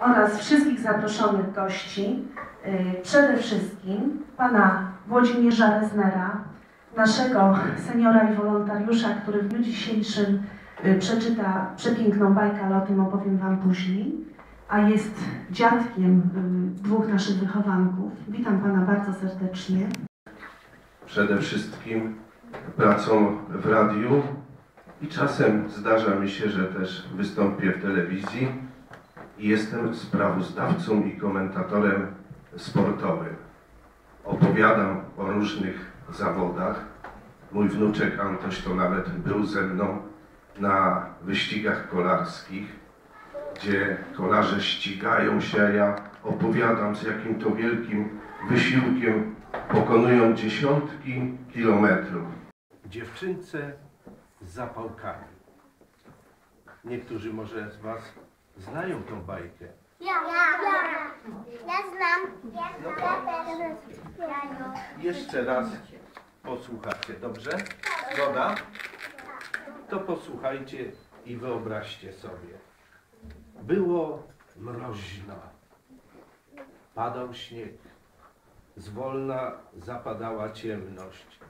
oraz wszystkich zaproszonych gości, y, przede wszystkim pana Włodzimierza Reznera, naszego seniora i wolontariusza, który w dniu dzisiejszym y, przeczyta przepiękną bajkę, ale o tym opowiem wam później, a jest dziadkiem y, dwóch naszych wychowanków. Witam pana bardzo serdecznie. przede wszystkim pracą w radiu i czasem zdarza mi się, że też wystąpię w telewizji jestem sprawozdawcą i komentatorem sportowym. Opowiadam o różnych zawodach. Mój wnuczek Antoś to nawet był ze mną na wyścigach kolarskich, gdzie kolarze ścigają się, a ja opowiadam z jakim to wielkim wysiłkiem pokonują dziesiątki kilometrów. Dziewczynce z zapałkami. Niektórzy może z Was znają tą bajkę. Ja, ja, ja, ja znam. Ja, Jeszcze raz posłuchacie, dobrze? Zgoda? To posłuchajcie i wyobraźcie sobie. Było mroźno. Padał śnieg. Zwolna zapadała ciemność.